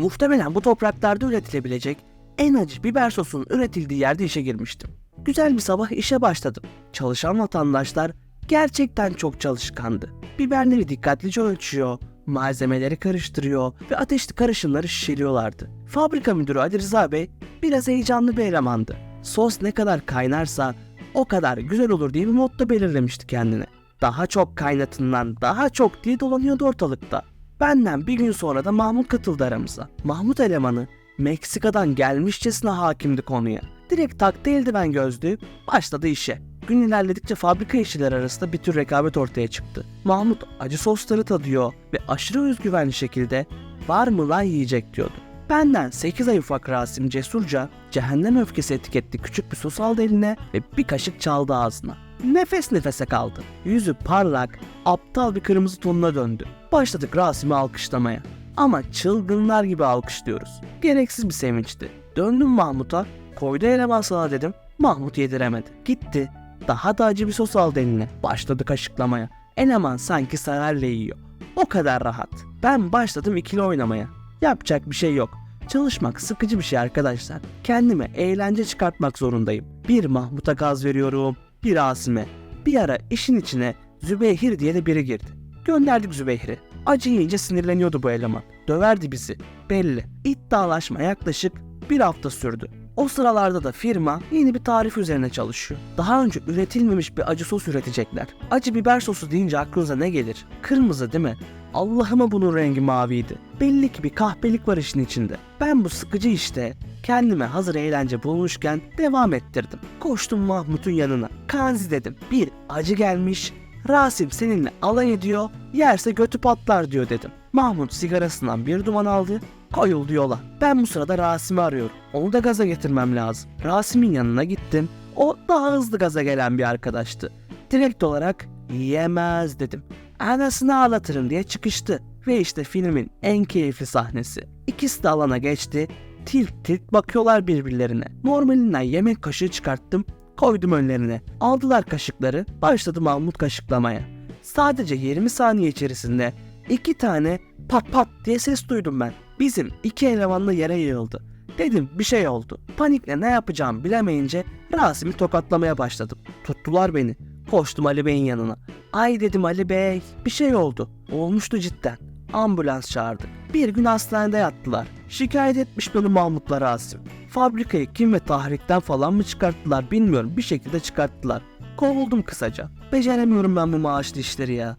Muhtemelen bu topraklarda üretilebilecek en acı biber sosunun üretildiği yerde işe girmiştim. Güzel bir sabah işe başladım. Çalışan vatandaşlar gerçekten çok çalışkandı. Biberleri dikkatlice ölçüyor, malzemeleri karıştırıyor ve ateşli karışımları şişeliyorlardı. Fabrika müdürü Ali Rıza Bey biraz heyecanlı bir elemandı. Sos ne kadar kaynarsa o kadar güzel olur diye bir motto belirlemişti kendine. Daha çok kaynatından daha çok diye dolanıyordu ortalıkta. Benden bir gün sonra da Mahmut katıldı aramıza. Mahmut elemanı Meksika'dan gelmişçesine hakimdi konuya. Direkt taktı eldiven gözlüğü, başladı işe. Gün ilerledikçe fabrika işçiler arasında bir tür rekabet ortaya çıktı. Mahmut acı sosları tadıyor ve aşırı özgüvenli şekilde var mı lan yiyecek diyordu. Benden 8 ay ufak Rasim cesurca cehennem öfkesi etiketli küçük bir sos aldı eline ve bir kaşık çaldı ağzına. Nefes nefese kaldı. Yüzü parlak, aptal bir kırmızı tonuna döndü. Başladık Rasim'i alkışlamaya. Ama çılgınlar gibi alkışlıyoruz. Gereksiz bir sevinçti. Döndüm Mahmut'a, koydu eleman sana dedim. Mahmut yediremedi. Gitti. Daha da acı bir sos aldı eline. Başladı kaşıklamaya. Eleman sanki sararla yiyor. O kadar rahat. Ben başladım ikili oynamaya. Yapacak bir şey yok. Çalışmak sıkıcı bir şey arkadaşlar. Kendime eğlence çıkartmak zorundayım. Bir Mahmut'a gaz veriyorum, bir Asim'e. Bir ara işin içine Zübeyhir diye de biri girdi. Gönderdik Zübeyir'i. Acı yiyince sinirleniyordu bu eleman. Döverdi bizi. Belli. İddialaşma yaklaşık bir hafta sürdü. O sıralarda da firma yeni bir tarif üzerine çalışıyor. Daha önce üretilmemiş bir acı sos üretecekler. Acı biber sosu deyince aklınıza ne gelir? Kırmızı değil mi? Allah'ıma bunun rengi maviydi. Belli ki bir kahpelik var işin içinde. Ben bu sıkıcı işte kendime hazır eğlence bulmuşken devam ettirdim. Koştum Mahmut'un yanına. Kanzi dedim. Bir acı gelmiş. Rasim seninle alay ediyor. Yerse götü patlar diyor dedim. Mahmut sigarasından bir duman aldı. Koyuldu yola. Ben bu sırada Rasim'i arıyorum. Onu da gaza getirmem lazım. Rasim'in yanına gittim. O daha hızlı gaza gelen bir arkadaştı. Direkt olarak yemez dedim. Anasını ağlatırım diye çıkıştı. Ve işte filmin en keyifli sahnesi. İkisi de alana geçti. Tilt tilt bakıyorlar birbirlerine. Normalinden yemek kaşığı çıkarttım. Koydum önlerine. Aldılar kaşıkları. Başladı Mahmut kaşıklamaya. Sadece 20 saniye içerisinde iki tane pat pat diye ses duydum ben. Bizim iki elemanla yere yığıldı. Dedim bir şey oldu. Panikle ne yapacağımı bilemeyince Rasim'i tokatlamaya başladım. Tuttular beni. Koştum Ali Bey'in yanına. Ay dedim Ali Bey bir şey oldu. Olmuştu cidden. Ambulans çağırdık. Bir gün hastanede yattılar. Şikayet etmiş beni Mahmut'la Rasim. Fabrikayı kim ve tahrikten falan mı çıkarttılar bilmiyorum bir şekilde çıkarttılar. Kovuldum kısaca. Beceremiyorum ben bu maaşlı işleri ya.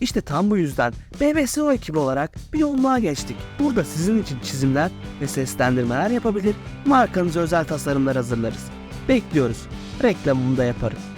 İşte tam bu yüzden BBSO ekibi olarak bir yolluğa geçtik. Burada sizin için çizimler ve seslendirmeler yapabilir, markanıza özel tasarımlar hazırlarız. Bekliyoruz. Reklamını da yaparız.